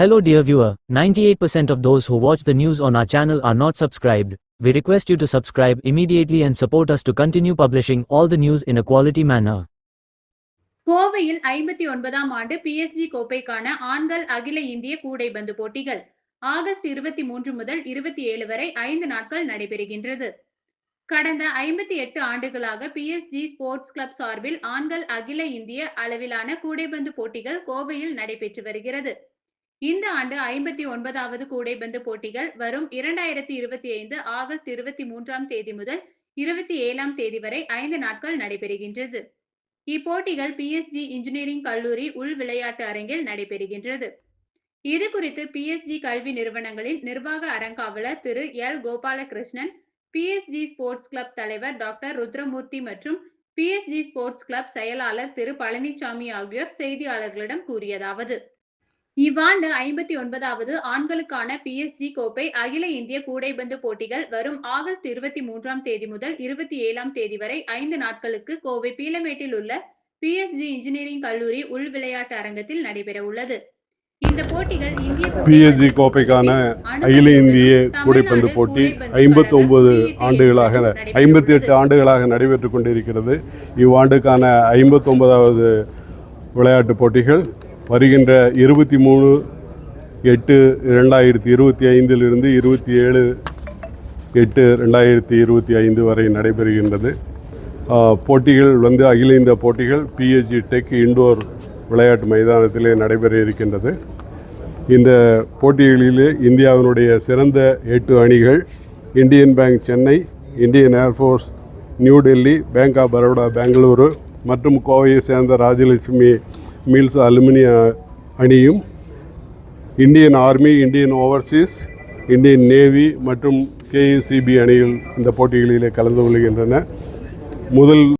Hello dear viewer, 98% of those who watch the news on our channel are not subscribed. We request you to subscribe immediately and support us to continue publishing all the news in a quality manner. கோவையில் ஐம்பத்தி ஒன்பதாம் ஆண்டு PSG கோப்பைக்கான ஆண்கள் அகில இந்திய கூடைப்பந்து போட்டிகள் ஆகஸ்ட் இருபத்தி மூன்று முதல் இருபத்தி ஏழு வரை ஐந்து நாட்கள் நடைபெறுகின்றது கடந்த ஐம்பத்தி எட்டு ஆண்டுகளாக பிஎஸ்ஜி ஸ்போர்ட்ஸ் கிளப் சார்பில் ஆண்கள் அகில இந்திய அளவிலான கூடைப்பந்து போட்டிகள் கோவையில் நடைபெற்று வருகிறது இந்த ஆண்டு ஐம்பத்தி ஒன்பதாவது கூடைப்பந்து போட்டிகள் வரும் இரண்டாயிரத்தி இருபத்தி ஐந்து ஆகஸ்ட் இருபத்தி மூன்றாம் தேதி முதல் இருபத்தி ஏழாம் தேதி வரை ஐந்து நாட்கள் நடைபெறுகின்றது. இப்போட்டிகள் பிஎஸ்ஜி இன்ஜினியரிங் கல்லூரி உள் விளையாட்டு அரங்கில் நடைபெறுகின்றது. இது குறித்து பிஎஸ்ஜி கல்வி நிறுவனங்களின் நிர்வாக அறங்காவலர் Thiru L. Gopalakrishnan PSG sports club தலைவர் டாக்டர் ருத்ரமூர்த்தி மற்றும் பிஎஸ்ஜி ஸ்போர்ட்ஸ் கிளப் செயலாளர் திரு பழனிசாமி ஆகியோர் செய்தியாளர்களிடம் கூறியதாவது இவ்வாண்டு ஐம்பத்தி ஒன்பதாவது ஆண்களுக்கான பிஎஸ்ஜி கோப்பை அகில இந்திய கூடைப்பந்து போட்டிகள் வரும் ஆகஸ்ட் இருபத்தி மூன்றாம் தேதி முதல் இருபத்தி ஏழாம் தேதி வரை ஐந்து நாட்களுக்கு கோவை பீலமேட்டில் உள்ள பிஎஸ்ஜி இன்ஜினியரிங் கல்லூரி உள் விளையாட்டு அரங்கத்தில் நடைபெற உள்ளது. இந்த போட்டிகள் இந்திய பிஎஸ்ஜி கோப்பைக்கான அகில இந்திய கூடைப்பந்து போட்டி ஐம்பத்தி ஒன்பது ஆண்டுகளாக ஐம்பத்தி எட்டு ஆண்டுகளாக நடைபெற்று கொண்டிருக்கிறது. இவ்வாண்டுக்கான ஐம்பத்தி ஒன்பதாவது விளையாட்டுப் போட்டிகள் வருகின்ற இருபத்தி மூணு எட்டு ரெண்டாயிரத்தி இருபத்தி ஐந்திலிருந்து இருபத்தி ஏழு எட்டு ரெண்டாயிரத்தி இருபத்தி ஐந்து வரை நடைபெறுகின்றது. போட்டிகள் வந்து அகில இந்திய போட்டிகள் பிஎஸ்ஜி டெக் இண்டோர் விளையாட்டு மைதானத்திலே நடைபெற இருக்கின்றது. இந்த போட்டிகளிலே இந்தியாவினுடைய சிறந்த எட்டு அணிகள் Indian bank Chennai Indian air force new Delhi bank of Baroda Bengaluru மற்றும் கோவையை சேர்ந்த ராஜலட்சுமி மில்ஸ் அலுமினிய அணியும் Indian army Indian overseas Indian navy மற்றும் கேயூசிபி அணிகள் இந்த போட்டிகளிலே கலந்து கொள்கின்றன. முதல்